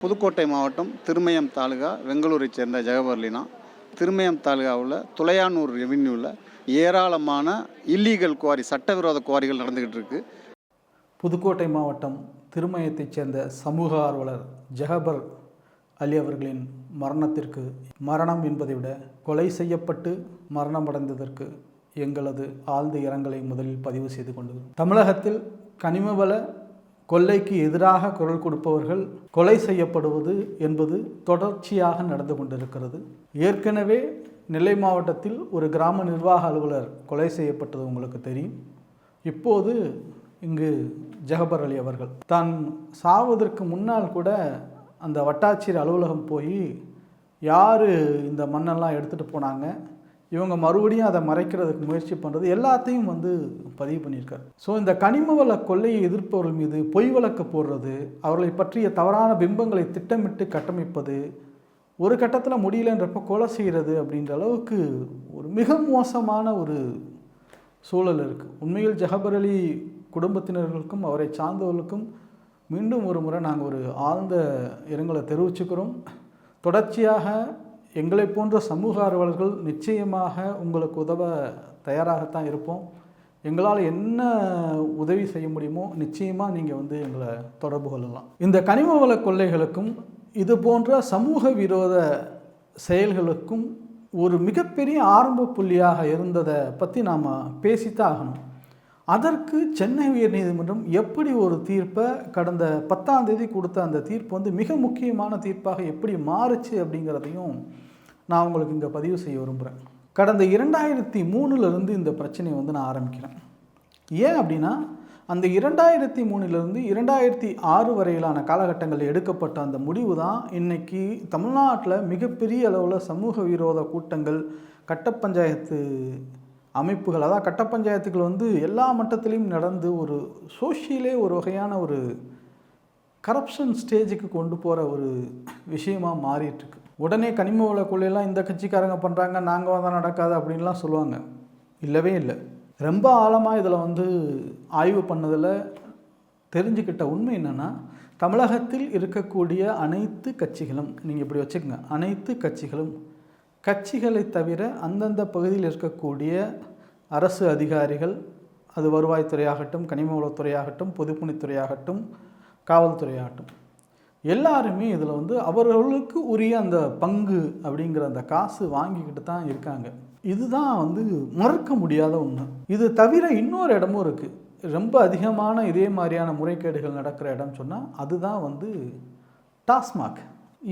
புதுக்கோட்டை மாவட்டம் திருமயம் தாலுகா வெங்களூரை சேர்ந்த ஜெகபர்லினா திருமயம் தாலுகாவில் துளையானூர் ரெவின்யூவில் ஏராளமான இல்லீகல் குவாரி சட்டவிரோத குவாரிகள் நடந்துக்கிட்டு இருக்கு. புதுக்கோட்டை மாவட்டம் திருமயத்தைச் சேர்ந்த சமூக ஆர்வலர் ஜெகபர் அலி அவர்களின் மரணத்திற்கு மரணம் என்பதை விட கொலை செய்யப்பட்டு மரணமடைந்ததற்கு எங்களது ஆழ்ந்த இரங்கலை முதலில் பதிவு செய்து கொண்டது தமிழகத்தில் கனிமவள கொள்ளைக்கு எதிராக குரல் கொடுப்பவர்கள் கொலை செய்யப்படுவது என்பது தொடர்ச்சியாக நடந்து கொண்டிருக்கிறது. ஏற்கனவே நெல்லை மாவட்டத்தில் ஒரு கிராம நிர்வாக அலுவலர் கொலை செய்யப்பட்டது உங்களுக்கு தெரியும். இப்போது இங்கு ஜெகபர் அலி அவர்கள். தான் சாவதற்கு முன்னால் கூட அந்த வட்டாட்சியர் அலுவலகம் போய் யார் இந்த மண்ணெல்லாம் எடுத்துகிட்டு போனாங்க? இவங்க மறுபடியும் அதை மறைக்கிறதுக்கு முயற்சி பண்ணுறது எல்லாத்தையும் வந்து பதிவு பண்ணியிருக்காரு. ஸோ இந்த கனிம வள கொள்ளையை எதிர்ப்பவர்கள் மீது பொய் வழக்கு போடுறது அவர்களை பற்றிய தவறான பிம்பங்களை திட்டமிட்டு கட்டமைப்பது ஒரு கட்டத்தில் முடியலன்றப்ப கொலை செய்கிறது அப்படின்ற அளவுக்கு ஒரு மிக மோசமான ஒரு சூழல் இருக்குது உண்மையில் ஜெகபர் அலி குடும்பத்தினர்களுக்கும் அவரை சார்ந்தவர்களுக்கும் மீண்டும் ஒரு முறை நாங்கள் ஒரு ஆழ்ந்த இரங்கலை தெரிவிச்சுக்கிறோம். தொடர்ச்சியாக எங்களை போன்ற சமூக ஆர்வலர்கள் நிச்சயமாக உங்களுக்கு உதவ தயாராகத்தான் இருப்போம். எங்களால் என்ன உதவி செய்ய முடியுமோ நிச்சயமாக நீங்கள் வந்து எங்களை தொடர்பு கொள்ளலாம். இந்த கனிம வள கொள்ளைகளுக்கும் இது போன்ற சமூக விரோத செயல்களுக்கும் ஒரு மிகப்பெரிய ஆரம்ப புள்ளியாக இருந்ததை பற்றி நாம் பேசித்தான் ஆகணும். அதற்கு சென்னை உயர்நீதிமன்றம் எப்படி ஒரு தீர்ப்பை கடந்த பத்தாம் தேதி கொடுத்த அந்த தீர்ப்பு வந்து மிக முக்கியமான தீர்ப்பாக எப்படி மாறுச்சு அப்படிங்கிறதையும் நான் உங்களுக்கு இங்கே பதிவு செய்ய விரும்புகிறேன் கடந்த இரண்டாயிரத்தி மூணுலேருந்து இந்த பிரச்சனையை வந்து நான் ஆரம்பிக்கிறேன். ஏன் அப்படின்னா அந்த இரண்டாயிரத்தி மூணுலேருந்து இரண்டாயிரத்தி ஆறு வரையிலான காலகட்டங்களில் எடுக்கப்பட்ட அந்த முடிவு தான் இன்றைக்கி தமிழ்நாட்டில் மிகப்பெரிய அளவில் சமூக விரோத கூட்டங்கள் கட்ட பஞ்சாயத்து அமைப்புகள் அதாவது கட்ட பஞ்சாயத்துகள் வந்து எல்லா மட்டத்திலையும் நடந்து ஒரு சோஷியலே ஒரு வகையான ஒரு கரப்ஷன் ஸ்டேஜுக்கு கொண்டு போகிற ஒரு விஷயமாக மாறிட்டுருக்கு. உடனே கனிம வள கொள்ளையெல்லாம் இந்த கட்சிக்காரங்க பண்ணுறாங்க நாங்கள் வந்தால் நடக்காது அப்படின்லாம் சொல்லுவாங்க. இல்லவே இல்லை. ரொம்ப ஆழமாக இதில் வந்து ஆய்வு பண்ணதில் தெரிஞ்சுக்கிட்ட உண்மை என்னென்னா தமிழகத்தில் இருக்கக்கூடிய அனைத்து கட்சிகளும் நீங்கள் இப்படி வச்சுக்கோங்க அனைத்து கட்சிகளும் கட்சிகளை தவிர அந்தந்த பகுதியில் இருக்கக்கூடிய அரசு அதிகாரிகள் அது வருவாய்த்துறையாகட்டும் கனிம வளத்துறையாகட்டும் பொதுப்பணித்துறையாகட்டும் காவல்துறையாகட்டும். எல்லாருமே இதில் வந்து அவர்களுக்கு உரிய அந்த பங்கு அப்படிங்கிற அந்த காசு வாங்கிக்கிட்டு தான் இருக்காங்க. இதுதான் வந்து மறுக்க முடியாத ஒன்று இது தவிர இன்னொரு இடமும் இருக்குது ரொம்ப அதிகமான இதே மாதிரியான முறைகேடுகள் நடக்கிற இடம் சொன்னால் அதுதான் வந்து டாஸ்மாக்.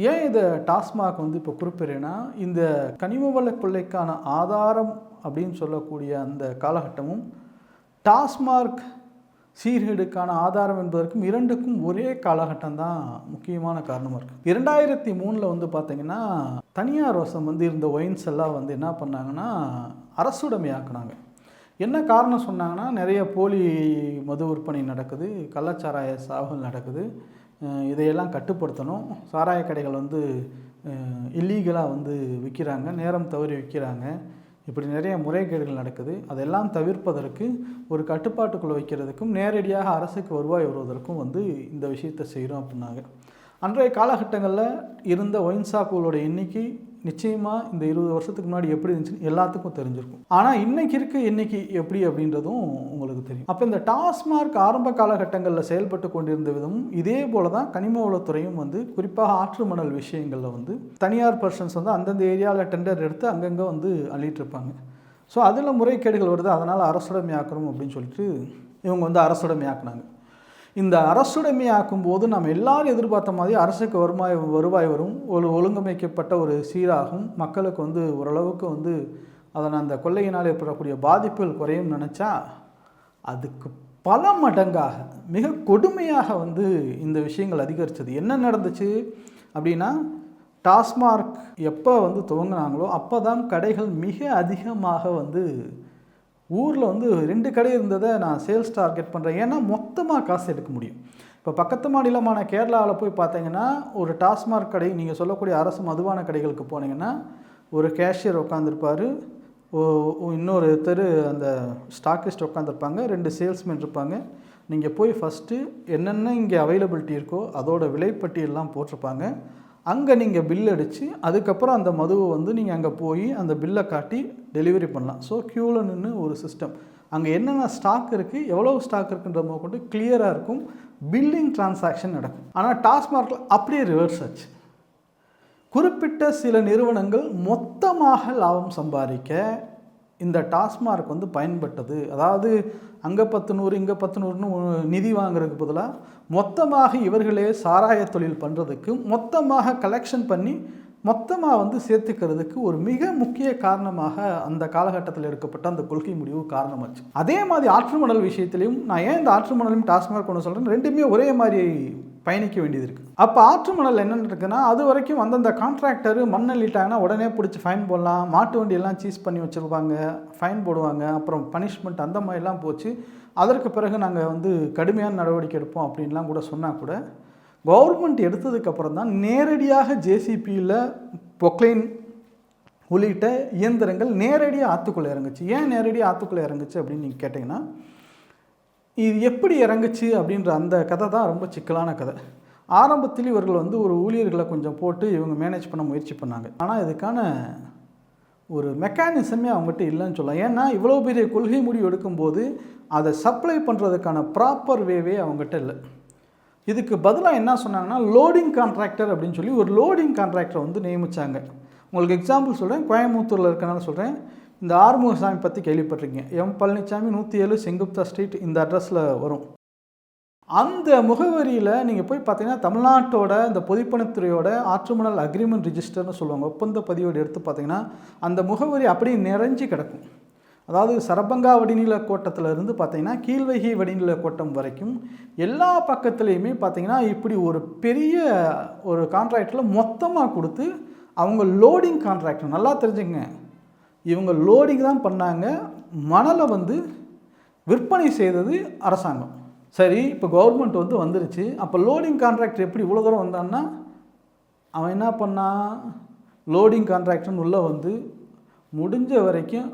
ஏன் இதை டாஸ்மாக் வந்து இப்போ குறிப்பிடுறேன்னா இந்த கனிம வள கொள்ளைக்கான ஆதாரம் அப்படின்னு சொல்லக்கூடிய அந்த காலகட்டமும் டாஸ்மார்க் சீர்கேடுக்கான ஆதாரம் என்பதற்கும் இரண்டுக்கும் ஒரே காலகட்டம் தான் முக்கியமான காரணமாக இருக்குது இரண்டாயிரத்தி மூணில் வந்து பார்த்திங்கன்னா தனியார் வசம் வந்து இருந்த ஒயின்ஸ் எல்லாம் வந்து என்ன பண்ணாங்கன்னா அரசுடைமையாக்குனாங்க. என்ன காரணம் சொன்னாங்கன்னா நிறைய போலி மது விற்பனை நடக்குது கள்ளச்சாராய சாவுகள் நடக்குது. இதையெல்லாம் கட்டுப்படுத்தணும். சாராய கடைகள் வந்து இல்லீகலாக வந்து விற்கிறாங்க நேரம் தவறி விற்கிறாங்க இப்படி நிறைய முறைகேடுகள் நடக்குது. அதெல்லாம் தவிர்ப்பதற்கு ஒரு கட்டுப்பாட்டுக்குள்ளே வைக்கிறதுக்கும் நேரடியாக அரசுக்கு வருவாய் வருவதற்கும் வந்து இந்த விஷயத்தை செய்கிறோம் அப்படின்னாங்க. அன்றைய காலகட்டங்களில் இருந்த ஒயின்சாப்புகளோட எண்ணிக்கை நிச்சயமாக இந்த இருபது வருஷத்துக்கு முன்னாடி எப்படி இருந்துச்சுன்னு எல்லாத்துக்கும் தெரிஞ்சிருக்கும். ஆனால் இன்னைக்கு இருக்க இன்னைக்கு எப்படி அப்படின்றதும் உங்களுக்கு தெரியும். அப்போ இந்த டாஸ்மார்க் ஆரம்ப காலகட்டங்களில் செயல்பட்டு கொண்டிருந்த விதமும் இதே போல தான் கனிம வளத்துறையும் வந்து குறிப்பாக ஆற்று மணல் விஷயங்களில் வந்து தனியார் பர்சன்ஸ் வந்து அந்தந்த ஏரியாவில் டெண்டர் எடுத்து அங்கங்கே வந்து அள்ளிட்டு இருப்பாங்க. ஸோ அதில் முறைகேடுகள் வருது அதனால் அரசுடமையாக்கணும் அப்படின்னு சொல்லிட்டு இவங்க வந்து அரசுடமையாக்குனாங்க. இந்த அரசுடைமையாக்கும் போது நம்ம எல்லாரும் எதிர்பார்த்த மாதிரி அரசுக்கு வருமாய் வருவாய் வரும். ஒரு ஒழுங்கமைக்கப்பட்ட ஒரு சீராகும். மக்களுக்கு வந்து ஓரளவுக்கு வந்து அதன் அந்த கொள்ளையினால் ஏற்படக்கூடிய பாதிப்புகள் குறையும் நினச்சா அதுக்கு பல மடங்காக மிக கொடுமையாக வந்து இந்த விஷயங்கள் அதிகரித்தது என்ன நடந்துச்சு அப்படின்னா டாஸ்மார்க் எப்போ வந்து துவங்கினாங்களோ அப்போ தான் கடைகள் மிக அதிகமாக வந்து ஊரில் வந்து ரெண்டு கடை இருந்ததை நான் சேல்ஸ் டார்கெட் பண்ணுறேன் ஏன்னா மொத்தமாக காசு எடுக்க முடியும். இப்போ பக்கத்து மாநிலமான கேரளாவில் போய் பார்த்தீங்கன்னா ஒரு டாஸ்மார்க் கடை நீங்கள் சொல்லக்கூடிய அரசு மதுவான கடைகளுக்கு போனீங்கன்னா ஒரு கேஷியர் உட்காந்துருப்பார் இன்னொரு தெரு அந்த ஸ்டாக்கிஸ்ட் உட்காந்துருப்பாங்க ரெண்டு சேல்ஸ்மேன் இருப்பாங்க. நீங்கள் போய் ஃபஸ்ட்டு என்னென்ன இங்கே அவைலபிலிட்டி இருக்கோ அதோட விலைப்பட்டியல்லாம் போட்டிருப்பாங்க. அங்கே நீங்கள் பில் அடித்து அதுக்கப்புறம் அந்த மதுவை வந்து நீங்கள் அங்கே போய் அந்த பில்லை காட்டி டெலிவரி பண்ணலாம். ஸோ க்யூவில் நின்று ஒரு சிஸ்டம் அங்கே என்னென்ன ஸ்டாக் இருக்குது எவ்வளோ ஸ்டாக் இருக்குன்ற கொண்டு கிளியராக இருக்கும். பில்லிங் டிரான்சாக்ஷன் நடக்கும். ஆனால் டாஸ்மார்க்கில் அப்படியே ரிவர்ஸ் ஆச்சு. குறிப்பிட்ட சில நிறுவனங்கள் மொத்தமாக லாபம் சம்பாதிக்க இந்த டாஸ்மார்க் வந்து பயன்பட்டது. அதாவது அங்கே பத்து நூறு இங்கே பத்து நூறுன்னு நிதி வாங்குறதுக்கு பதிலாக மொத்தமாக இவர்களே சாராய தொழில் பண்ணுறதுக்கு மொத்தமாக கலெக்ஷன் பண்ணி மொத்தமாக வந்து சேர்த்துக்கிறதுக்கு ஒரு மிக முக்கிய காரணமாக அந்த காலகட்டத்தில் எடுக்கப்பட்ட அந்த கொள்கை முடிவு காரணமாச்சு அதே மாதிரி ஆற்று மணல் விஷயத்திலையும் நான் ஏன் இந்த ஆற்று மணலையும் டாஸ்மாக் கொண்டு சொல்கிறேன் ரெண்டுமே ஒரே மாதிரி பயணிக்க வேண்டியது இருக்குது அப்போ ஆற்று மணல் என்னென்னு இருக்குன்னா அது வரைக்கும் அந்தந்த கான்ட்ராக்டர் மண் அள்ளிட்டாங்கன்னா உடனே பிடிச்சி ஃபைன் போடலாம். மாட்டு வண்டியெல்லாம் சீஸ் பண்ணி வச்சுருப்பாங்க. ஃபைன் போடுவாங்க. அப்புறம் பனிஷ்மெண்ட் அந்த மாதிரிலாம் போச்சு. அதற்கு பிறகு நாங்கள் வந்து கடுமையான நடவடிக்கை எடுப்போம் அப்படின்லாம் கூட சொன்னால் கூட கவர்மெண்ட் எடுத்ததுக்கப்புறம் தான் நேரடியாக ஜேசிபியில் பொக்லைன் உள்ளிட்ட இயந்திரங்கள் நேரடியாக ஆற்றுக்குள்ளே இறங்குச்சு. ஏன் நேரடியாக ஆற்றுக்குள்ளே இறங்குச்சு அப்படின்னு நீங்கள் கேட்டிங்கன்னா இது எப்படி இறங்குச்சு அப்படின்ற அந்த கதை தான் ரொம்ப சிக்கலான கதை. ஆரம்பத்தில் இவர்கள் வந்து ஒரு ஊழியர்களை கொஞ்சம் போட்டு இவங்க மேனேஜ் பண்ண முயற்சி பண்ணாங்க. ஆனால் இதுக்கான ஒரு மெக்கானிசமே அவங்ககிட்ட இல்லைன்னு சொல்லலாம். ஏன்னா இவ்வளோ பெரிய கொள்கை முடிவு எடுக்கும்போது அதை சப்ளை பண்ணுறதுக்கான ப்ராப்பர் வேவே அவங்ககிட்ட இல்லை. இதுக்கு பதிலாக என்ன சொன்னாங்கன்னா லோடிங் கான்ட்ராக்டர் அப்படின்னு சொல்லி ஒரு லோடிங் கான்ட்ராக்டரை வந்து நியமித்தாங்க உங்களுக்கு எக்ஸாம்பிள் சொல்கிறேன் கோயம்புத்தூரில் இருக்கனால சொல்கிறேன் இந்த ஆறுமுகசாமி பற்றி கேள்விப்பட்டிருக்கீங்க. எம் பழனிசாமி நூற்றி ஏழு செங்குப்தா ஸ்ட்ரீட் இந்த அட்ரஸில் வரும். அந்த முகவரியில் நீங்கள் போய் பார்த்தீங்கன்னா தமிழ்நாட்டோட இந்த பொதுப்பணித்துறையோட ஆற்றுமணல் அக்ரிமெண்ட் ரிஜிஸ்டர்னு சொல்லுவாங்க. ஒப்பந்த பதிவோடு எடுத்து பார்த்தீங்கன்னா அந்த முகவரி அப்படியே நிறைஞ்சு கிடக்கும். அதாவது சரபங்கா வடிநில கோட்டத்தில் இருந்து பார்த்தீங்கன்னா கீழ்வைகை வடிநில கோட்டம் வரைக்கும் எல்லா பக்கத்துலேயுமே பார்த்தீங்கன்னா இப்படி ஒரு பெரிய ஒரு கான்ட்ராக்டில் மொத்தமாக கொடுத்து அவங்க லோடிங் கான்ட்ராக்ட் நல்லா தெரிஞ்சுங்க இவங்க லோடிங் தான் பண்ணாங்க. மணலை வந்து விற்பனை செய்தது அரசாங்கம். சரி இப்போ கவர்மெண்ட் வந்து வந்துருச்சு. அப்போ லோடிங் கான்ட்ராக்டர் எப்படி இவ்வளோ தூரம் வந்தான்னா அவன் என்ன பண்ணான் லோடிங் கான்ட்ராக்டர்னு உள்ளே வந்து முடிஞ்ச வரைக்கும்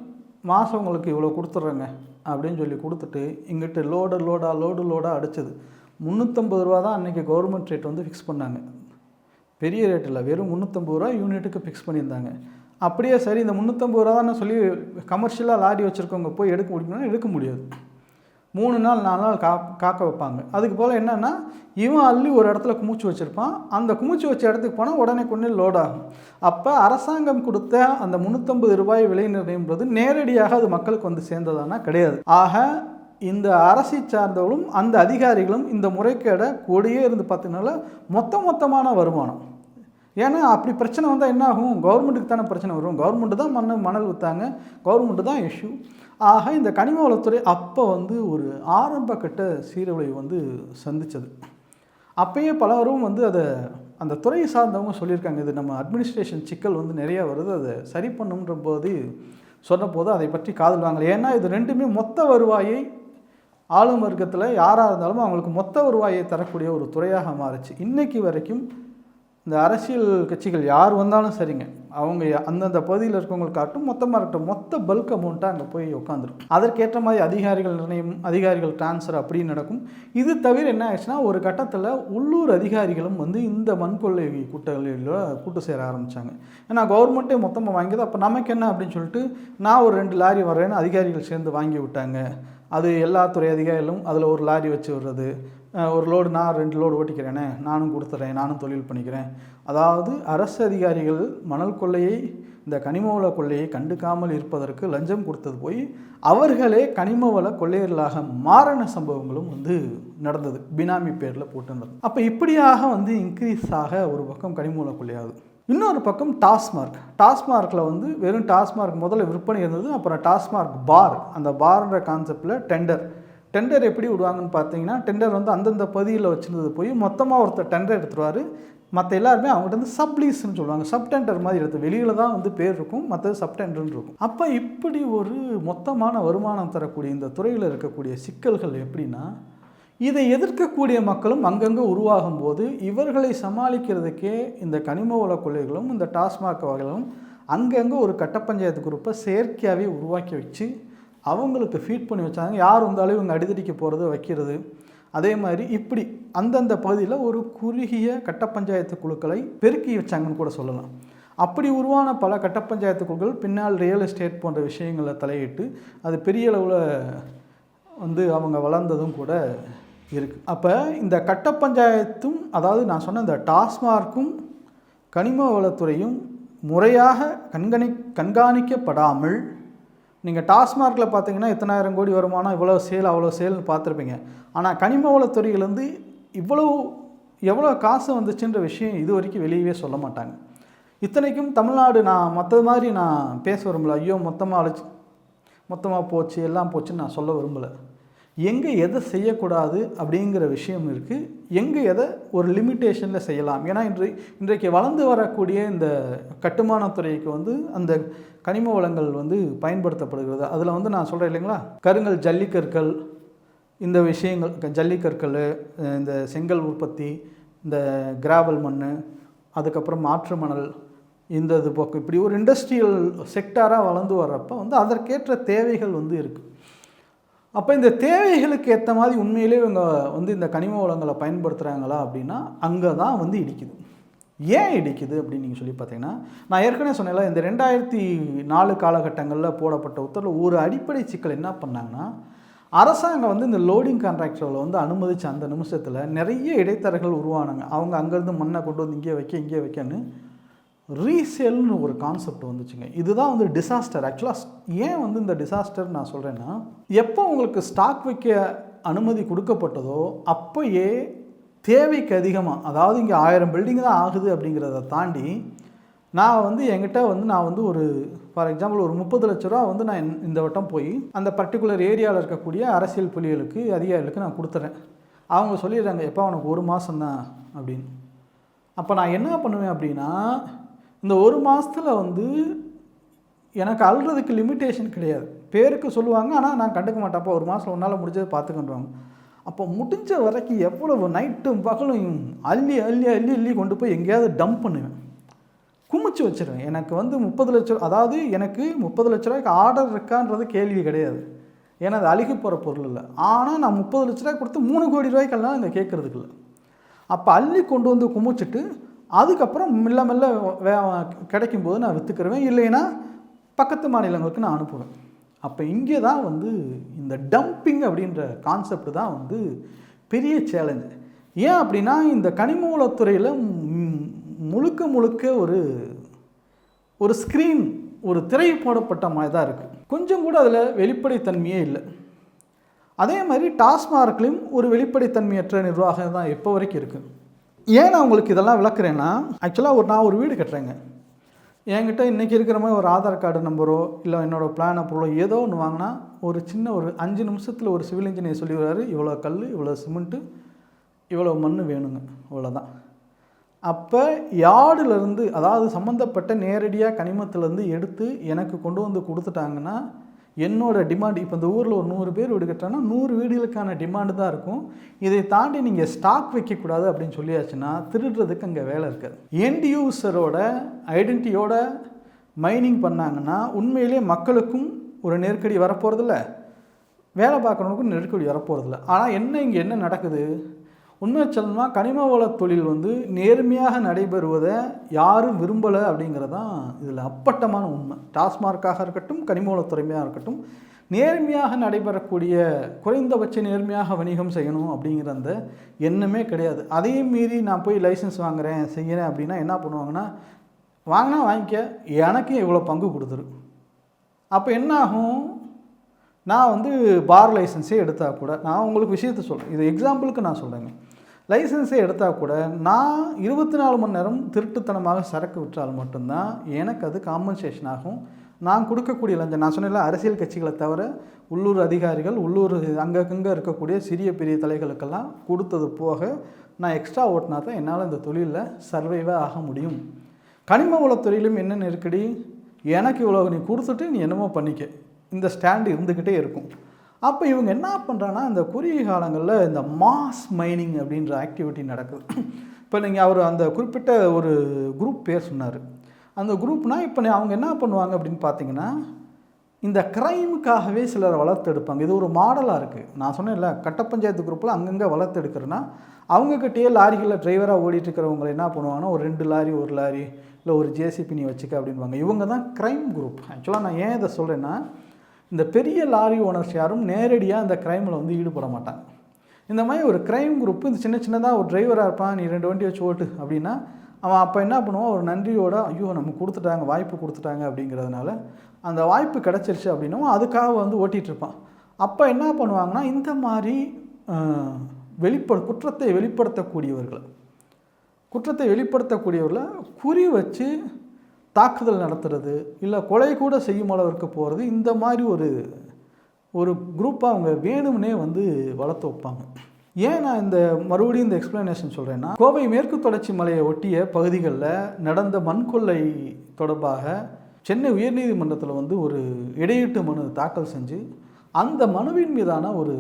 மாதம் உங்களுக்கு இவ்வளோ கொடுத்துட்றேங்க அப்படின்னு சொல்லி கொடுத்துட்டு இங்கிட்டு லோடு லோடாக லோடு லோடாக அடிச்சது. முந்நூற்றம்பது ரூபா தான் அன்றைக்கி கவர்மெண்ட் ரேட் வந்து ஃபிக்ஸ் பண்ணாங்க. பெரிய ரேட் இல்லை வெறும் முந்நூற்றம்பது ரூபா யூனிட்டுக்கு ஃபிக்ஸ் பண்ணியிருந்தாங்க. அப்படியே சரி இந்த முந்நூற்றம்பது ரூபா தான் சொல்லி கமர்ஷியலாக லாரி வச்சுருக்கவங்க போய் எடுக்க முடியும்னா எடுக்க முடியாது. மூணு நாள் நாலு நாள் கா காக்க வைப்பாங்க. அதுக்கு போல் என்னென்னா இவன் அள்ளி ஒரு இடத்துல குமிச்சு வச்சுருப்பான். அந்த குமிச்சு வச்ச இடத்துக்கு போனால் உடனே கொண்டு லோட் ஆகும். அப்போ அரசாங்கம் கொடுத்த அந்த முந்நூற்றம்பது ரூபாய் விலை நிர்ணயம்ன்றது நேரடியாக அது மக்களுக்கு வந்து சேர்ந்ததானா கிடையாது. ஆக இந்த அரசை சார்ந்தவர்களும் அந்த அதிகாரிகளும் இந்த முறைகேடை கொடியே இருந்து பார்த்தீங்கன்னா மொத்த மொத்தமான வருமானம். ஏன்னா அப்படி பிரச்சனை வந்தால் என்ன ஆகும்? கவர்மெண்ட்டுக்கு தானே பிரச்சனை வரும். கவர்மெண்ட்டு தான் மண் மணல் விற்றாங்க கவர்மெண்ட்டு தான் இஷ்யூ ஆக இந்த கனிம வளத்துறை அப்போ வந்து ஒரு ஆரம்ப கட்ட சீரழிவு வந்து சந்தித்தது அப்பயே பலரும் வந்து அதை அந்த துறையை சார்ந்தவங்க சொல்லியிருக்காங்க. இது நம்ம அட்மினிஸ்ட்ரேஷன் சிக்கல் வந்து நிறைய வருது. அதை சரி பண்ணுன்ற போது சொன்னபோது அதை பற்றி காதல் வாங்கலை. ஏன்னா இது ரெண்டுமே மொத்த வருவாயை ஆளும் வர்க்கத்தில் யாராக இருந்தாலும் அவங்களுக்கு மொத்த வருவாயை தரக்கூடிய ஒரு துறையாக மாறுச்சு. இன்றைக்கு வரைக்கும் இந்த அரசியல் கட்சிகள் யார் வந்தாலும் சரிங்க. அவங்க அந்தந்த பகுதியில் இருக்கவங்களுக்காகட்டும் மொத்தமாக இருக்கட்டும் மொத்த பல்க் அமௌண்ட்டாக அங்கே போய் உட்காந்துரும் அதற்கேற்ற மாதிரி அதிகாரிகள் நிர்ணயம் அதிகாரிகள் டிரான்ஸ்ஃபர் அப்படின்னு நடக்கும். இது தவிர என்ன ஆயிடுச்சுன்னா ஒரு கட்டத்தில் உள்ளூர் அதிகாரிகளும் வந்து இந்த மண்கொள்ளை கூட்டங்களில் கூட்டு சேர ஆரம்பித்தாங்க ஏன்னா கவர்மெண்ட்டே மொத்தமாக வாங்கியது அப்போ நமக்கு என்ன அப்படின்னு சொல்லிட்டு நான் ஒரு ரெண்டு லாரி வரேன்னு அதிகாரிகள் சேர்ந்து வாங்கி விட்டாங்க. அது எல்லா துறை அதிகாரிகளும் அதில் ஒரு லாரி வச்சு விடுறது. ஒரு லோடு நான் ரெண்டு லோடு ஓட்டிக்கிறேனே நானும் கொடுத்துட்றேன் நானும் தொழில் பண்ணிக்கிறேன். அதாவது அரசு அதிகாரிகள் மணல் கொள்ளையை இந்த கனிமவள கொள்ளையை கண்டுக்காமல் இருப்பதற்கு லஞ்சம் கொடுத்தது போய் அவர்களே கனிமவள கொள்ளையர்களாக மாறின சம்பவங்களும் வந்து நடந்தது. பினாமி பேரில் போட்டுருந்தது. அப்போ இப்படியாக வந்து இன்க்ரீஸ் ஆக ஒரு பக்கம் கனிமவள கொள்ளையாகுது இன்னொரு பக்கம் டாஸ்மார்க். டாஸ்மார்க்கில் வந்து வெறும் டாஸ்மார்க் முதல்ல விற்பனை இருந்தது அப்புறம் டாஸ்மார்க் பார். அந்த பார்ன்ற கான்செப்டில் டெண்டர் டெண்டர் எப்படி விடுவாங்கன்னு பார்த்தீங்கன்னா டெண்டர் வந்து அந்தந்த பகுதியில் வச்சுருந்தது போய் மொத்தமாக ஒருத்தர் டெண்டர் எடுத்துருவார். மற்ற எல்லாருமே அவங்ககிட்ட வந்து சப்ளீஸ்ன்னு சொல்லுவாங்க. சப் டெண்டர் மாதிரி எடுத்து வெளியில் தான் வந்து பேர் இருக்கும் மற்றது சப் டெண்டர்னு இருக்கும். அப்போ இப்படி ஒரு மொத்தமான வருமானம் தரக்கூடிய இந்த துறையில் இருக்கக்கூடிய சிக்கல்கள் எப்படின்னா இதை எதிர்க்கக்கூடிய மக்களும் அங்கங்கே உருவாகும் போது இவர்களை சமாளிக்கிறதுக்கே இந்த கனிம வள கொள்ளைகளும் இந்த டாஸ்மாக் வகைகளும் அங்கங்கே ஒரு கட்ட பஞ்சாயத்து குரூப்பை செயற்கையாகவே உருவாக்கி வச்சு அவங்களுக்கு ஃபீட் பண்ணி வச்சாங்க. யார் வந்தாலும் இவங்க அடிதடிக்க போகிறது வைக்கிறது. அதே மாதிரி இப்படி அந்தந்த பகுதியில் ஒரு குறுகிய கட்ட பஞ்சாயத்து குழுக்களை பெருக்கி வச்சாங்கன்னு கூட சொல்லலாம். அப்படி உருவான பல கட்ட பஞ்சாயத்து குழுக்கள் பின்னால் ரியல் எஸ்டேட் போன்ற விஷயங்களை தலையிட்டு அது பெரிய அளவில் வந்து அவங்க வளர்ந்ததும் கூட இருக்குது அப்போ இந்த கட்ட பஞ்சாயத்தும் அதாவது நான் சொன்ன இந்த டாஸ்மார்க்கும் கனிம வளத்துறையும் முறையாக கண்கணி கண்காணிக்கப்படாமல் நீங்கள் டாஸ்மார்க்கில் பார்த்தீங்கன்னா இத்தனாயிரம் கோடி வருமானம் இவ்வளோ சேல் அவ்வளோ சேல்னு பார்த்துருப்பீங்க ஆனால் கனிம வளத்துறையிலேருந்து இவ்வளோ எவ்வளோ காசு வந்துச்சுன்ற விஷயம் இது வரைக்கும் வெளியவே சொல்ல மாட்டாங்க. இத்தனைக்கும் தமிழ்நாடு நான் மற்றது மாதிரி நான் பேச விரும்பலை. ஐயோ மொத்தமாக அழைச்சி மொத்தமாக போச்சு எல்லாம் போச்சுன்னு நான் சொல்ல விரும்பலை. எங்கே எதை செய்யக்கூடாது அப்படிங்கிற விஷயம் இருக்குது எங்கே எதை ஒரு லிமிட்டேஷனில் செய்யலாம். ஏன்னா இன்று இன்றைக்கு வளர்ந்து வரக்கூடிய இந்த கட்டுமானத்துறைக்கு வந்து அந்த கனிம வளங்கள் வந்து பயன்படுத்தப்படுகிறது. அதில் வந்து நான் சொல்கிறேன் இல்லைங்களா? கருங்கல் ஜல்லிக்கற்கள் இந்த விஷயங்கள் ஜல்லிக்கற்கள் இந்த செங்கல் உற்பத்தி இந்த கிராவல் மண் அதுக்கப்புறம் ஆற்று மணல் இந்த இது போக்கு இப்படி ஒரு இண்டஸ்ட்ரியல் செக்டாராக வளர்ந்து வர்றப்போ வந்து அதற்கேற்ற தேவைகள் வந்து இருக்குது அப்போ இந்த தேவைகளுக்கு ஏற்ற மாதிரி உண்மையிலே இவங்க வந்து இந்த கனிம வளங்களை பயன்படுத்துகிறாங்களா அப்படின்னா அங்கே தான் வந்து இடிக்குது. ஏன் இடிக்குது அப்படின்னு நீங்கள் சொல்லி பார்த்தீங்கன்னா நான் ஏற்கனவே சொன்னேன்ல இந்த ரெண்டாயிரத்தி நாலு காலகட்டங்களில் போடப்பட்ட உத்தரவில் ஒரு அடிப்படை சிக்கல் என்ன பண்ணாங்கன்னா அரசாங்கம் வந்து இந்த லோடிங் கான்ட்ராக்டர்களை வந்து அனுமதிச்ச அந்த நிமிஷத்தில் நிறைய இடைத்தரகர்கள் உருவானாங்க. அவங்க அங்கேருந்து மண்ணை கொண்டு வந்து இங்கே வைக்க இங்கே வைக்கன்னு ரீசேல்னு ஒரு கான்செப்ட் வந்துச்சுங்க. இதுதான் வந்து டிசாஸ்டர் ஆக்சுவலாக ஏன் வந்து இந்த டிசாஸ்டர் நான் சொல்கிறேன்னா எப்போ உங்களுக்கு ஸ்டாக் வைக்க அனுமதி கொடுக்கப்பட்டதோ அப்போயே தேவைக்கு அதிகமாக அதாவது இங்கே ஆயிரம் பில்டிங் தான் ஆகுது அப்படிங்கிறத தாண்டி நான் வந்து என்கிட்ட வந்து நான் வந்து ஒரு ஃபார் எக்ஸாம்பிள் ஒரு முப்பது லட்ச ரூபா வந்து நான் இந்த- வட்டம் போய் அந்த பர்டிகுலர் ஏரியாவில் இருக்கக்கூடிய அரசியல் புலிகளுக்கு அதிகாரிகளுக்கு நான் கொடுத்துறேன். அவங்க சொல்லிடுறாங்க எப்போ உனக்கு ஒரு மாதம் தான் அப்படின்னு. அப்போ நான் என்ன பண்ணுவேன் அப்படின்னா இந்த ஒரு மாதத்தில் வந்து எனக்கு அழுறதுக்கு லிமிட்டேஷன் கிடையாது. பேருக்கு சொல்லுவாங்க ஆனால் நான் கண்டுக்க மாட்டேன். அப்போ ஒரு மாதம் உன்னால் முடிஞ்சதை பார்த்துக்கின்றாங்க அப்போ முடிஞ்ச வரைக்கும் எவ்வளவு நைட்டும் பகலும் அள்ளி அள்ளி அள்ளி அள்ளி கொண்டு போய் எங்கேயாவது டம்ப் பண்ணுவேன். குமிச்சு வச்சிருவேன். எனக்கு வந்து முப்பது லட்சம் அதாவது எனக்கு முப்பது லட்ச ரூபாய்க்கு ஆர்டர் இருக்கான்றது கேள்வி கிடையாது. ஏன்னா அது அழுகி போகிற பொருள் இல்லை. ஆனால் நான் முப்பது லட்ச ரூபாய் கொடுத்து மூணு கோடி ரூபாய்க்கெல்லாம் இங்கே கேட்குறதுக்கு இல்லை. அப்போ அள்ளி கொண்டு வந்து குமிச்சிட்டு அதுக்கப்புறம் மெல்ல மெல்ல வே கிடைக்கும்போது நான் விற்றுக்கிருவேன் இல்லைன்னா பக்கத்து மாநிலங்களுக்கு நான் அனுப்புவேன். அப்போ இங்கே தான் வந்து இந்த டம்பிங் அப்படின்ற கான்செப்ட் தான் வந்து பெரிய சேலஞ்சு ஏன் அப்படின்னா இந்த கனிமூலத்துறையில் முழுக்க முழுக்க ஒரு ஒரு ஸ்க்ரீன் ஒரு திரை போடப்பட்ட மாதிரி தான் இருக்குது கொஞ்சம் கூட அதில் வெளிப்படைத்தன்மையே இல்லை. அதே மாதிரி டாஸ்மார்க்லேயும் ஒரு வெளிப்படைத்தன்மையற்ற நிர்வாகம் தான் இப்போ வரைக்கும் இருக்குது ஏன் நான் உங்களுக்கு இதெல்லாம் விளக்குறேன்னா ஆக்சுவலாக ஒரு நான் ஒரு வீடு கட்டுறேங்க. என்கிட்ட இன்றைக்கி இருக்கிற மாதிரி ஒரு ஆதார் கார்டு நம்பரோ இல்லை என்னோடய பிளான் அப்ரூவலோ ஏதோ ஒன்று வாங்கினா ஒரு சின்ன ஒரு அஞ்சு நிமிஷத்தில் ஒரு சிவில் இன்ஜினியர் சொல்லிடுறாரு இவ்வளோ கல் இவ்வளோ சிமெண்ட்டு இவ்வளோ மண் வேணுங்க. அவ்வளோதான். அப்போ யார்டுலேருந்து அதாவது சம்மந்தப்பட்ட நேரடியாக கனிமத்திலேருந்து எடுத்து எனக்கு கொண்டு வந்து கொடுத்துட்டாங்கன்னா என்னோடய டிமாண்ட் இப்போ இந்த ஊரில் ஒரு நூறு பேர் வீடு கட்டுறாங்கன்னா நூறு வீடுகளுக்கான டிமாண்டு தான் இருக்கும். இதை தாண்டி நீங்கள் ஸ்டாக் வைக்கக்கூடாது அப்படின்னு சொல்லியாச்சுன்னா திருடுறதுக்கு அங்கே வேலை இருக்காது. எண்ட் யூசரோட ஐடென்டிட்டியோட மைனிங் பண்ணாங்கன்னா உண்மையிலே மக்களுக்கும் ஒரு நெருக்கடி வரப்போகிறதில்ல வேலை பார்க்குறவனுக்கும் நெருக்கடி வரப்போகிறதில்ல ஆனால் என்ன இங்கே என்ன நடக்குது? உண்மை சொல்லணும்னா கனிம வள தொழில் வந்து நேர்மையாக நடைபெறுவதை யாரும் விரும்பலை அப்படிங்கிறது தான் இதில் அப்பட்டமான உண்மை. டாஸ்மார்க்காக இருக்கட்டும் கனிம வளத்துறைமையாக இருக்கட்டும் நேர்மையாக நடைபெறக்கூடிய குறைந்தபட்ச நேர்மையாக வணிகம் செய்யணும் அப்படிங்கிற அந்த எண்ணமே கிடையாது. அதையும் மீறி நான் போய் லைசன்ஸ் வாங்குகிறேன் செய்கிறேன் அப்படின்னா என்ன பண்ணுவாங்கன்னா வாங்கினா வாங்கிக்க எனக்கு இவ்வளோ பங்கு கொடுத்துரு. அப்போ என்ன ஆகும்? நான் வந்து பார் லைசன்ஸே எடுத்தால் கூட நான் உங்களுக்கு விஷயத்த சொல்கிறேன் இது எக்ஸாம்பிளுக்கு நான் சொல்கிறேங்க லைசன்ஸே எடுத்தால் கூட நான் இருபத்தி நாலு மணி நேரம் திருட்டுத்தனமாக சரக்கு விற்றால் மட்டும்தான் எனக்கு அது காம்பன்சேஷன் ஆகும். நான் கொடுக்கக்கூடிய லஞ்சம் நான் சொன்ன அரசியல் கட்சிகளை தவிர உள்ளூர் அதிகாரிகள் உள்ளூர் அங்கங்கே இருக்கக்கூடிய சிறிய பெரிய தலைகளுக்கெல்லாம் கொடுத்தது போக நான் எக்ஸ்ட்ரா ஓட்டினா தான் என்னால் இந்த தொழிலில் சர்வைவே ஆக முடியும். கனிம வளத்துறையிலும் என்ன நெருக்கடி? எனக்கு இவ்வளோ நீ கொடுத்துட்டு நீ என்னமோ பண்ணிக்க. இந்த ஸ்டாண்டு இருந்துக்கிட்டே இருக்கும். அப்போ இவங்க என்ன பண்ணுறாங்கன்னா இந்த குறுகிய காலங்களில் இந்த மாஸ் மைனிங் அப்படின்ற ஆக்டிவிட்டி நடக்குது. இப்போ நீங்கள் அவர் அந்த குறிப்பிட்ட ஒரு குரூப் பேர் சொன்னார். அந்த குரூப்னால் இப்போ அவங்க என்ன பண்ணுவாங்க அப்படின்னு பார்த்தீங்கன்னா இந்த க்ரைமுக்காகவே சிலரை வளர்த்தெடுப்பாங்க இது ஒரு மாடலாக இருக்குது நான் சொன்னேன்ல கட்ட பஞ்சாயத்து குரூப்பில் அங்கங்கே வளர்த்தெடுக்கிறேன்னா அவங்கக்கிட்டயே லாரிகளில் டிரைவராக ஓடிட்டுருக்கிறவங்களை என்ன பண்ணுவாங்கன்னா ஒரு ரெண்டு லாரி ஒரு லாரி இல்லை ஒரு ஜேசிபி நீ வச்சுக்க அப்படின்வாங்க இவங்க தான் க்ரைம் குரூப் ஆக்சுவலாக நான் ஏன் இதை சொல்கிறேன்னா இந்த பெரிய லாரி ஓனர்ஸ் யாரும் நேரடியாக இந்த க்ரைமில் வந்து ஈடுபட மாட்டாங்க. இந்த மாதிரி ஒரு க்ரைம் குரூப் இந்த சின்ன சின்னதாக ஒரு டிரைவராக இருப்பான் நீ ரெண்டு வண்டி வச்சு ஓட்டு அப்படின்னா அவன் அப்போ என்ன பண்ணுவான்? ஒரு நன்றியோட ஐயோ நம்ம கொடுத்துட்டாங்க வாய்ப்பு கொடுத்துட்டாங்க அப்படிங்கிறதுனால அந்த வாய்ப்பு கிடச்சிருச்சு அப்படின்னா அதுக்காக வந்து ஓட்டிகிட்டு இருப்பான். அப்போ என்ன பண்ணுவாங்கன்னா இந்த மாதிரி வெளிப்பட குற்றத்தை வெளிப்படுத்தக்கூடியவர்கள் குற்றத்தை வெளிப்படுத்தக்கூடியவர்களை குறி வச்சு தாக்குதல் நடத்துறது இல்லை கொலை கூட செய்யும் அளவிற்கு போகிறது இந்த மாதிரி ஒரு ஒரு குரூப்பாக அவங்க வேணும்னே வந்து வளர்த்து வைப்பாங்க. ஏன் நான் இந்த மறுபடியும் இந்த எக்ஸ்பிளனேஷன் சொல்கிறேன்னா கோவை மேற்கு தொடர்ச்சி மலையை ஒட்டிய பகுதிகளில் நடந்த மண்கொள்ளை தொடர்பாக சென்னை உயர்நீதிமன்றத்தில் வந்து ஒரு இடையீட்டு மனு தாக்கல் செஞ்சு அந்த மனுவின் மீதான ஒரு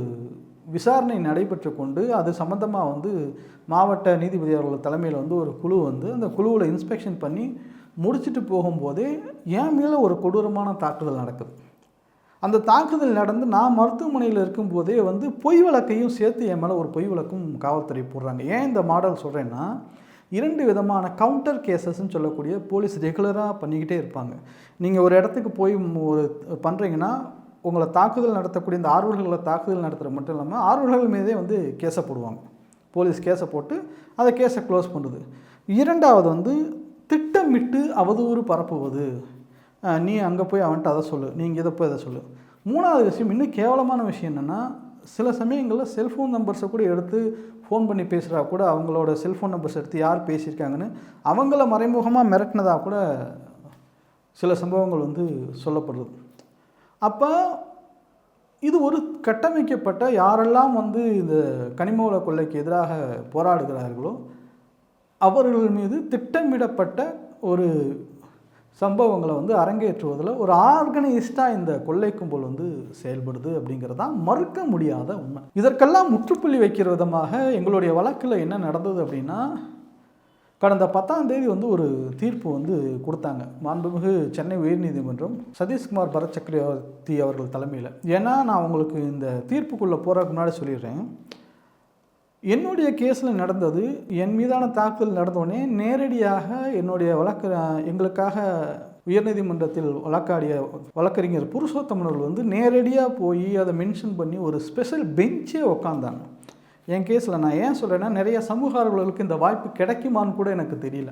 விசாரணை நடைபெற்று கொண்டு அது சம்மந்தமாக வந்து மாவட்ட நீதிபதி அவர்கள் தலைமையில் வந்து ஒரு குழு வந்து அந்த குழுவில் இன்ஸ்பெக்ஷன் பண்ணி முடிச்சுட்டு போகும்போதே என் மேலே ஒரு கொடூரமான தாக்குதல் நடக்குது. அந்த தாக்குதல் நடந்து நான் மருத்துவமனையில் இருக்கும்போதே வந்து பொய் வழக்கையும் சேர்த்து என் மேலே ஒரு பொய் வழக்கும் காவல்துறை போடுறாங்க. ஏன் இந்த மாடல் சொல்கிறேன்னா இரண்டு விதமான கவுண்டர் கேசஸ்ன்னு சொல்லக்கூடிய போலீஸ் ரெகுலராக பண்ணிக்கிட்டே இருப்பாங்க. நீங்கள் ஒரு இடத்துக்கு போய் ஒரு பண்ணுறீங்கன்னா உங்களை தாக்குதல் நடத்தக்கூடிய இந்த ஆர்வலர்களை தாக்குதல் நடத்துகிற மட்டும் இல்லாமல் ஆர்வலர்கள் மீதே வந்து கேஸை போடுவாங்க. போலீஸ் கேஸை போட்டு அதை கேஸை க்ளோஸ் பண்ணுறது இரண்டாவது வந்து திட்டமிட்டு அவதூறு பரப்புவது. நீ அங்கே போய் அவன்கிட்ட அதை சொல்லு. நீங்கள் இதை போய் அதை சொல்லு. மூணாவது விஷயம் இன்னும் கேவலமான விஷயம் என்னென்னா சில சமயங்களில் செல்ஃபோன் நம்பர்ஸை கூட எடுத்து ஃபோன் பண்ணி பேசுகிறா கூட அவங்களோட செல்ஃபோன் நம்பர்ஸ் எடுத்து யார் பேசியிருக்காங்கன்னு அவங்கள மறைமுகமாக மிரட்டினதாக கூட சில சம்பவங்கள் வந்து சொல்லப்படுது. அப்போ இது ஒரு கட்டமைக்கப்பட்ட யாரெல்லாம் வந்து இந்த கனிம வள கொள்ளைக்கு எதிராக போராடுகிறார்களோ அவர்கள் மீது திட்டமிடப்பட்ட ஒரு சம்பவங்களை வந்து அரங்கேற்றுவதில் ஒரு ஆர்கனைஸ்டாக இந்த கொள்ளை கும்பல் வந்து செயல்படுது அப்படிங்கிறது தான் மறுக்க முடியாத உண்மை. இதற்கெல்லாம் முற்றுப்புள்ளி வைக்கிற விதமாக எங்களுடைய வழக்கில் என்ன நடந்தது அப்படின்னா கடந்த பத்தாம் தேதி வந்து ஒரு தீர்ப்பு வந்து கொடுத்தாங்க. மாண்புமிகு சென்னை உயர்நீதிமன்றம் சதீஷ்குமார் பரத் சக்கரவர்த்தி அவர்கள் தலைமையில். ஏன்னா நான் உங்களுக்கு இந்த தீர்ப்புக்குள்ளே போகிறதுக்கு முன்னாடி சொல்லிடுறேன். என்னுடைய கேஸில் நடந்தது என் மீதான தாக்குதல் நடந்தோடனே நேரடியாக என்னுடைய வழக்கு எங்களுக்காக உயர்நீதிமன்றத்தில் வழக்காடிய வழக்கறிஞர் புருஷோத்தமனர்கள் வந்து நேரடியாக போய் அதை மென்ஷன் பண்ணி ஒரு ஸ்பெஷல் பெஞ்சே உக்காந்தாங்க. என் கேஸில் நான் ஏன் சொல்கிறேன்னா நிறைய சமூக ஆர்வலர்களுக்கு இந்த வாய்ப்பு கிடைக்குமான்னு கூட எனக்கு தெரியல.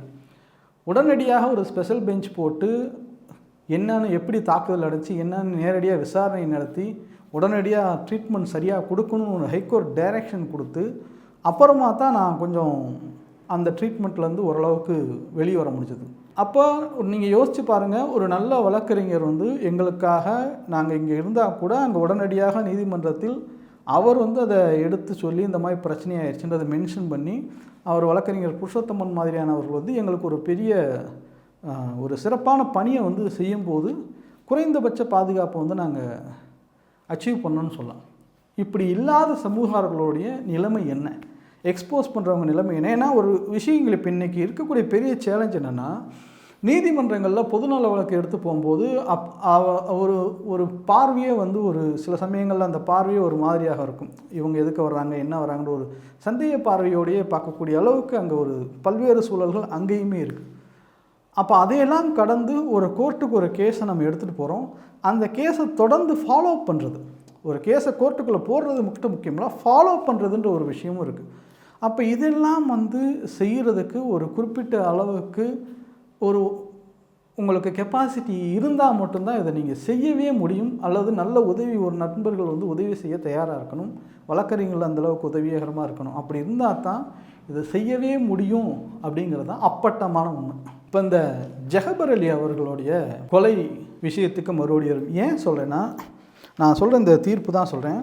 உடனடியாக ஒரு ஸ்பெஷல் பெஞ்ச் போட்டு என்னென்னு எப்படி தாக்குதல் அடைச்சி என்னென்னு நேரடியாக விசாரணை நடத்தி உடனடியாக ட்ரீட்மெண்ட் சரியாக கொடுக்கணும்னு ஒரு ஹைகோர்ட் டைரக்ஷன் கொடுத்து அப்புறமா தான் நான் கொஞ்சம் அந்த ட்ரீட்மெண்ட்லேருந்து ஓரளவுக்கு வெளியே வர முடிஞ்சது. அப்போ நீங்கள் யோசித்து பாருங்கள் ஒரு நல்ல வழக்கறிஞர் வந்து எங்களுக்காக நாங்கள் இங்கே இருந்தால் கூட அங்கே உடனடியாக நீதிமன்றத்தில் அவர் வந்து அதை எடுத்து சொல்லி இந்த மாதிரி பிரச்சனையாயிடுச்சுன்றதை மென்ஷன் பண்ணி அவர் வழக்கறிஞர் புருஷோத்தமன் மாதிரியானவர்கள் வந்து எங்களுக்கு ஒரு பெரிய ஒரு சிறப்பான பணியை வந்து செய்யும்போது குறைந்தபட்ச பாதுகாப்பை வந்து நாங்கள் அச்சீவ் பண்ணோன்னு சொல்லலாம். இப்படி இல்லாத சமூகார்களுடைய நிலைமை என்ன? எக்ஸ்போஸ் பண்ணுறவங்க நிலைமை என்ன? ஏன்னா ஒரு விஷயங்கள் இப்போ இன்றைக்கி இருக்கக்கூடிய பெரிய சேலஞ்ச் என்னென்னா நீதிமன்றங்களில் பொதுநல வழக்கு எடுத்து போகும்போது அப் அவ- ஒரு ஒரு பார்வையே வந்து ஒரு சில சமயங்களில் அந்த பார்வையே ஒரு மாதிரியாக இருக்கும். இவங்க எதுக்கு வர்றாங்க என்ன வராங்கன்னு ஒரு சந்தேக பார்வையோடையே பார்க்கக்கூடிய அளவுக்கு அங்கே ஒரு பல்வேறு சூழல்கள் அங்கேயுமே இருக்குது அப்போ அதையெல்லாம் கடந்து ஒரு கோர்ட்டுக்கு ஒரு கேஸை நம்ம எடுத்துகிட்டு போகிறோம் அந்த கேஸை தொடர்ந்து ஃபாலோ பண்ணுறது ஒரு கேஸை கோர்ட்டுக்குள்ளே போடுறது மட்டும் முக்கியமில்ல ஃபாலோ பண்ணுறதுன்ற ஒரு விஷயமும் இருக்குது அப்போ இதெல்லாம் வந்து செய்கிறதுக்கு ஒரு குறிப்பிட்ட அளவுக்கு ஒரு உங்களுக்கு கெப்பாசிட்டி இருந்தால் மட்டும்தான் இதை நீங்கள் செய்யவே முடியும். அல்லது நல்ல உதவி ஒரு நண்பர்கள் வந்து உதவி செய்ய தயாராக இருக்கணும். வழக்கறிஞர்கள் அந்த அளவுக்கு உதவிகரமாக இருக்கணும். அப்படி இருந்தால் தான் இதை செய்யவே முடியும் அப்படிங்கிறது தான் அப்பட்டமான உண்மை. இப்போ இந்த ஜெகபர் அலி அவர்களுடைய கொலை விஷயத்துக்கு மறுபடியும் ஏன் சொல்கிறேன்னா நான் சொல்கிற இந்த தீர்ப்பு தான் சொல்கிறேன்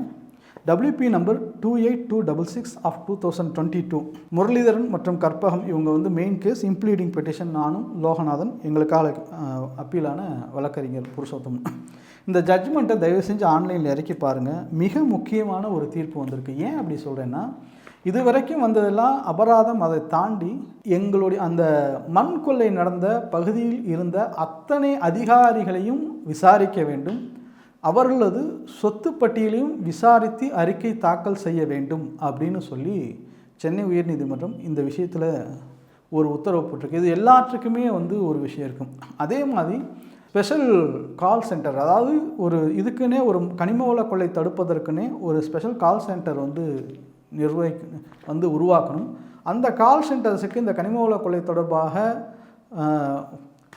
WP number two eight two double six of two thousand twenty two Muralidharan மற்றும் கற்பகம் இவங்க வந்து மெயின் கேஸ் இம்ப்ளீடிங் பெட்டிஷன் நானும் லோகநாதன் எங்களுக்காக அப்பீலான வழக்கறிஞர் புருஷோத்தம் இந்த ஜட்ஜ்மெண்ட்டை தயவு செஞ்சு ஆன்லைனில் இறக்கி பாருங்கள் மிக முக்கியமான ஒரு தீர்ப்பு வந்திருக்கு. ஏன் அப்படி சொல்கிறேன்னா இது வரைக்கும் வந்ததெல்லாம் அபராதம். அதை தாண்டி எங்களுடைய அந்த மண் கொள்ளை நடந்த பகுதியில் இருந்த அத்தனை அதிகாரிகளையும் விசாரிக்க வேண்டும். அவர்களது சொத்து பட்டியலையும் விசாரித்து அறிக்கை தாக்கல் செய்ய வேண்டும் அப்படின்னு சொல்லி சென்னை உயர்நீதிமன்றம் இந்த விஷயத்தில் ஒரு உத்தரவு போட்டிருக்கு. இது எல்லாத்துக்குமே வந்து ஒரு விஷயம் இருக்கும். அதே மாதிரி ஸ்பெஷல் கால் சென்டர் அதாவது ஒரு இதுக்குன்னே ஒரு கனிம வள கொள்ளை தடுப்பதற்குன்னே ஒரு ஸ்பெஷல் கால் சென்டர் வந்து நிர்வகிக்க வந்து உருவாக்கணும். அந்த கால் சென்டர்ஸுக்கு இந்த கனிம வள கொள்ளை தொடர்பாக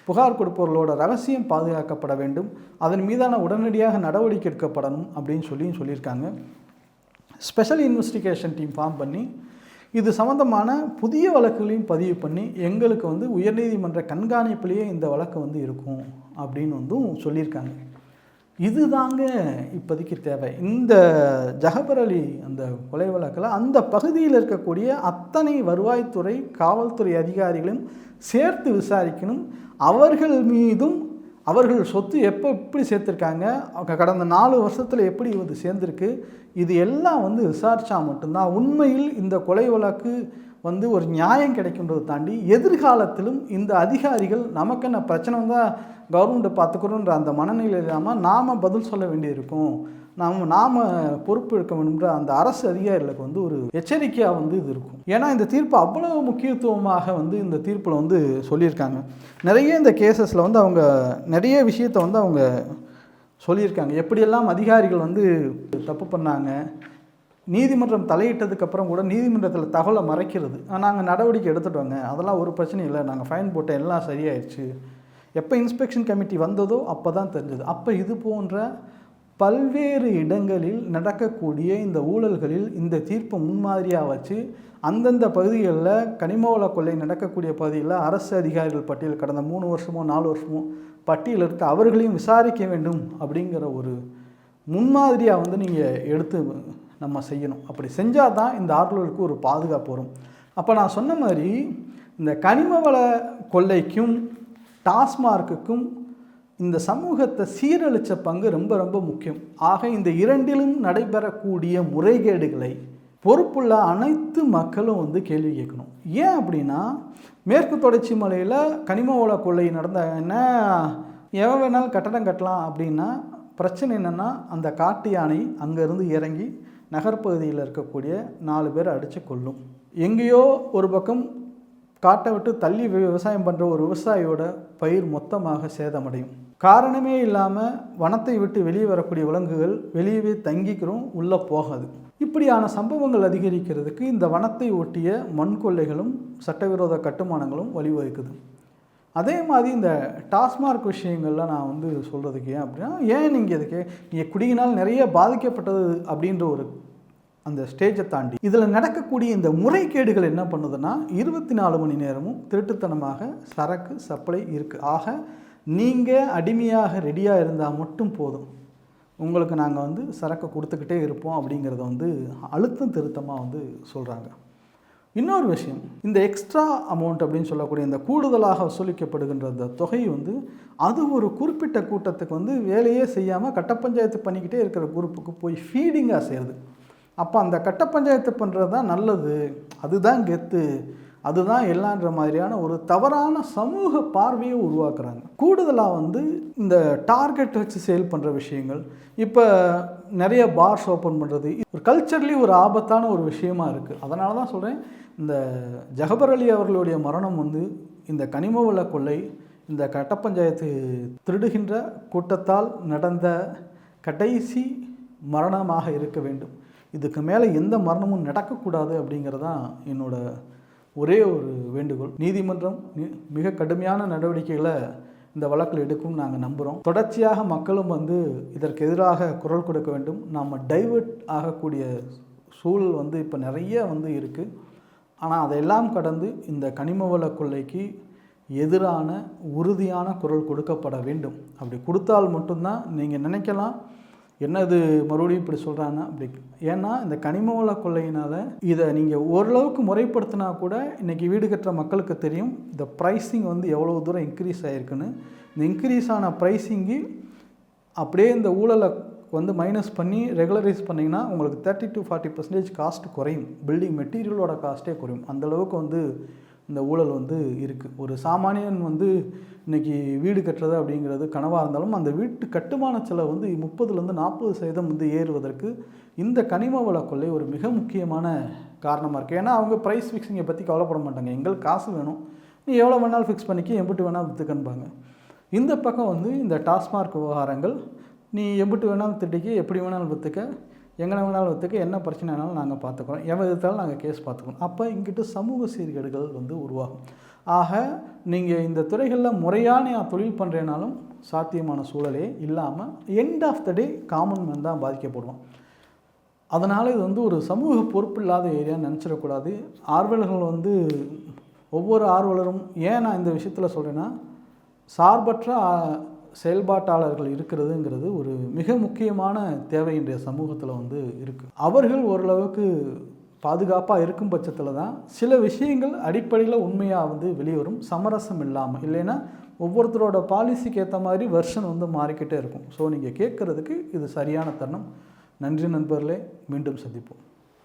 புகார் கொடுப்பவர்களோட ரகசியம் பாதுகாக்கப்பட வேண்டும் அதன் மீதான உடனடியாக நடவடிக்கை எடுக்கப்படணும் அப்படின்னு சொல்லியும் சொல்லியிருக்காங்க. ஸ்பெஷல் இன்வெஸ்டிகேஷன் டீம் ஃபார்ம் பண்ணி இது சம்மந்தமான புதிய வழக்குகளையும் பதிவு பண்ணி எங்களுக்கு வந்து உயர்நீதிமன்ற கண்காணிப்பிலேயே இந்த வழக்கு வந்து இருக்கும் அப்படின்னு வந்தும் சொல்லியிருக்காங்க. இதுதாங்க இப்போதைக்கு தேவை. இந்த ஜஹபர் அலி அந்த கொலை வழக்கில் அந்த பகுதியில் இருக்கக்கூடிய அத்தனை வருவாய்த்துறை காவல்துறை அதிகாரிகளும் சேர்த்து விசாரிக்கணும். அவர்கள் மீதும் அவர்கள் சொத்து எப்போ எப்படி சேர்த்துருக்காங்க கடந்த நாலு வருஷத்தில் எப்படி வந்து சேர்ந்துருக்கு இது எல்லாம் வந்து விசாரித்தா மட்டும்தான் உண்மையில் இந்த கொலை வழக்கு வந்து ஒரு நியாயம் கிடைக்கின்றதை தாண்டி எதிர்காலத்திலும் இந்த அதிகாரிகள் நமக்கு என்ன பிரச்சனை வந்தால் கவர்மெண்ட்டை பார்த்துக்கிறோன்ற அந்த மனநிலை இல்லாமல் நாம் பதில் சொல்ல வேண்டியிருக்கும். நாம் நாம் பொறுப்பு எடுக்க வேண்டும்ன்ற அந்த அரசு அதிகாரிகளுக்கு வந்து ஒரு எச்சரிக்கையாக வந்து இது இருக்கும். ஏன்னா இந்த தீர்ப்பு அவ்வளவு முக்கியத்துவமாக வந்து இந்த தீர்ப்பில் வந்து சொல்லியிருக்காங்க. நிறைய இந்த கேசஸில் வந்து அவங்க நிறைய விஷயத்தை வந்து அவங்க சொல்லியிருக்காங்க. எப்படியெல்லாம் அதிகாரிகள் வந்து தப்பு பண்ணாங்க நீதிமன்றம் தலையிட்டதுக்கு அப்புறம் கூட நீதிமன்றத்தில் தகவலை மறைக்கிறது. நாங்கள் நடவடிக்கை எடுத்துட்டோங்க. அதெல்லாம் ஒரு பிரச்சனையும் இல்லை. நாங்கள் ஃபைன் போட்டோம் எல்லாம் சரியாயிடுச்சு எப்போ இன்ஸ்பெக்ஷன் கமிட்டி வந்ததோ அப்போ தான் தெரிஞ்சது. அப்போ இது போன்ற பல்வேறு இடங்களில் நடக்கக்கூடிய இந்த ஊழல்களில் இந்த தீர்ப்பை முன்மாதிரியாக வச்சு அந்தந்த பகுதிகளில் கனிமவள கொள்ளை நடக்கக்கூடிய பகுதிகளில் அரசு அதிகாரிகள் பட்டியல் கடந்த மூணு வருஷமோ நாலு வருஷமோ பட்டியல் இருக்க அவர்களையும் விசாரிக்க வேண்டும் அப்படிங்கிற ஒரு முன்மாதிரியாக வந்து நீங்கள் எடுத்து நம்ம செய்யணும். அப்படி செஞ்சால் தான் இந்த ஆற்றலுக்கு ஒரு பாதுகாப்பு வரும். அப்போ நான் சொன்ன மாதிரி இந்த கனிமவள கொள்ளைக்கும் டாஸ்மார்க்குக்கும் இந்த சமூகத்தை சீரழித்த பங்கு ரொம்ப ரொம்ப முக்கியம். ஆக இந்த இரண்டிலும் நடைபெறக்கூடிய முறைகேடுகளை பொறுப்புள்ள அனைத்து மக்களும் வந்து கேள்வி கேட்கணும். ஏன் அப்படின்னா மேற்கு தொடர்ச்சி மலையில் கனிம வள கொள்ளை என்ன? எவன் வேணாலும் கட்டடம் கட்டலாம் அப்படின்னா பிரச்சனை என்னென்னா அந்த காட்டு யானை அங்கேருந்து இறங்கி நகர்ப்பகுதியில் இருக்கக்கூடிய நாலு பேர் அடித்து கொள்ளும் எங்கேயோ ஒரு பக்கம் காட்டை விட்டு தள்ளி வி- விவசாயம் பண்ணுற ஒரு விவசாயியோட பயிர் மொத்தமாக சேதமடையும். காரணமே இல்லாமல் வனத்தை விட்டு வெளியே வரக்கூடிய விலங்குகள் வெளியவே தங்கிக்கிறோம் உள்ளே போகாது. இப்படியான சம்பவங்கள் அதிகரிக்கிறதுக்கு இந்த வனத்தை ஒட்டிய மண் கொள்ளைகளும் சட்டவிரோத கட்டுமானங்களும் வழிவகுக்குது. அதே மாதிரி இந்த டாஸ்மார்க் விஷயங்கள்லாம் நான் வந்து சொல்கிறதுக்கு ஏன் அப்படின்னா ஏன் நீங்கள் இதுக்கு நீங்கள் குடியினால் நிறைய பாதிக்கப்பட்டது அப்படின்ற ஒரு அந்த ஸ்டேஜை தாண்டி இதில் நடக்கக்கூடிய இந்த முறைகேடுகள் என்ன பண்ணுதுன்னா இருபத்தி நாலு மணி நேரமும் திருட்டுத்தனமாக சரக்கு சப்ளை இருக்குது ஆக நீங்கள் அடிமையாக ரெடியாக இருந்தால் மட்டும் போதும். உங்களுக்கு நாங்கள் வந்து சரக்கு கொடுத்துக்கிட்டே இருப்போம் அப்படிங்கிறத வந்து அழுத்தம் திருத்தமாக வந்து சொல்கிறாங்க இன்னொரு விஷயம் இந்த எக்ஸ்ட்ரா அமௌண்ட் அப்படின்னு சொல்லக்கூடிய இந்த கூடுதலாக வசூலிக்கப்படுகின்ற அந்த தொகை வந்து அது ஒரு குறிப்பிட்ட கூட்டத்துக்கு வந்து வேலையே செய்யாமல் கட்ட பஞ்சாயத்து பண்ணிக்கிட்டே இருக்கிற குரூப்புக்கு போய் ஃபீடிங்காக சேருது அப்போ அந்த கட்ட பஞ்சாயத்து பண்ணுறது தான் நல்லது. அதுதான் கெத்து. அதுதான் எல்லான்ற மாதிரியான ஒரு தவறான சமூக பார்வையை உருவாக்குறாங்க. கூடுதலாக வந்து இந்த டார்கெட் வச்சு சேல் பண்ணுற விஷயங்கள் இப்போ நிறைய பார்ஸ் ஓப்பன் பண்ணுறது ஒரு கல்ச்சர்லி ஒரு ஆபத்தான ஒரு விஷயமா இருக்குது அதனால தான் சொல்கிறேன் இந்த ஜஹபர் அலி அவர்களுடைய மரணம் வந்து இந்த கனிம வள கொள்ளை இந்த கட்ட பஞ்சாயத்து திருடுகின்ற கூட்டத்தால் நடந்த கடைசி மரணமாக இருக்க வேண்டும். இதுக்கு மேலே எந்த மரணமும் நடக்கக்கூடாது அப்படிங்கிறது தான் என்னோட ஒரே ஒரு வேண்டுகோள். நீதிமன்றம் மிக கடுமையான நடவடிக்கைகளை இந்த வழக்கில் எடுக்கும் நாங்கள் நம்புகிறோம் தொடர்ச்சியாக மக்களும் வந்து இதற்கு எதிராக குரல் கொடுக்க வேண்டும். நாம் டைவர்ட் ஆகக்கூடிய சூழல் வந்து இப்போ நிறைய வந்து இருக்குது ஆனால் அதையெல்லாம் கடந்து இந்த கனிம வள கொள்ளைக்கு எதிரான உறுதியான குரல் கொடுக்கப்பட வேண்டும். அப்படி கொடுத்தால் மட்டும்தான் நீங்கள் நினைக்கலாம். என்னது மறுபடியும் இப்படி சொல்கிறாங்கன்னா அப்படி ஏன்னா இந்த கனிம வள கொள்ளையினால் இதை நீங்கள் ஓரளவுக்கு முறைப்படுத்தினா கூட இன்றைக்கி வீடு கட்டுற மக்களுக்கு தெரியும் இந்த ப்ரைஸிங் வந்து எவ்வளோ தூரம் இன்க்ரீஸ் ஆகிருக்குன்னு இந்த இன்க்ரீஸ் ஆன ப்ரைஸிங்கு அப்படியே இந்த ஊழலை வந்து மைனஸ் பண்ணி ரெகுலரைஸ் பண்ணிங்கன்னா உங்களுக்கு thirty to forty percentage cost குறையும். பில்டிங் மெட்டீரியலோட காஸ்ட்டே குறையும். அந்த அளவுக்கு வந்து இந்த ஊழல் வந்து இருக்குது ஒரு சாமானியன் வந்து இன்னைக்கு வீடு கட்டுறது அப்படிங்கிறது கனவாக இருந்தாலும் அந்த வீட்டு கட்டுமான செலவு வந்து முப்பதுலேருந்து நாற்பது சதவீதம் வந்து ஏறுவதற்கு இந்த கனிம வள கொள்ளை ஒரு மிக முக்கியமான காரணமாக இருக்குது ஏன்னா அவங்க ப்ரைஸ் ஃபிக்ஸிங்கை பற்றி கவலைப்பட மாட்டாங்க. எங்களுக்கு காசு வேணும். நீ எவ்வளோ வேணாலும் ஃபிக்ஸ் பண்ணிக்க எம்பிட்டு வேணால் விற்றுக்கன்பாங்க இந்த பக்கம் வந்து இந்த டாஸ்மார்க் விவகாரங்கள் நீ எம்பிட்டு வேணாலும் திட்டிக்க எப்படி வேணாலும் விற்றுக்க எங்கே வேணாலும் விற்றுக்க என்ன பிரச்சனைனாலும் நாங்கள் பார்த்துக்குறோம். எவன் எதிர்த்தாலும் நாங்கள் கேஸ் பார்த்துக்குறோம். அப்போ இங்கிட்டு சமூக சீர்கேடுகள் வந்து உருவாகும். ஆக நீங்கள் இந்த துறைகளில் முறையான நான் தொழில் பண்ணுறேனாலும் சாத்தியமான சூழலே இல்லாமல் end of the day common man தான் பாதிக்கப்படுவான் அதனால் இது வந்து ஒரு சமூக பொறுப்பு இல்லாத ஏரியான்னு நினச்சிடக்கூடாது. ஆர்வலர்கள் வந்து ஒவ்வொரு ஆர்வலரும் ஏன் நான் இந்த விஷயத்தில் சொல்கிறேன்னா சார்பற்ற செயல்பாட்டாளர்கள் இருக்கிறதுங்கிறது ஒரு மிக முக்கியமான தேவை இன்றைய சமூகத்தில் வந்து இருக்குது அவர்கள் ஓரளவுக்கு பாதுகாப்பாக இருக்கும் பட்சத்தில் தான் சில விஷயங்கள் அடிப்படையில் உண்மையாக வந்து வெளிவரும். சமரசம் இல்லாமல் இல்லைன்னா ஒவ்வொருத்தரோட பாலிசிக்கு ஏற்ற மாதிரி வெர்ஷன் வந்து மாறிக்கிட்டே இருக்கும். ஸோ நீங்கள் கேட்குறதுக்கு இது சரியான தருணம். நன்றி நண்பர்களே. மீண்டும் சந்திப்போம்.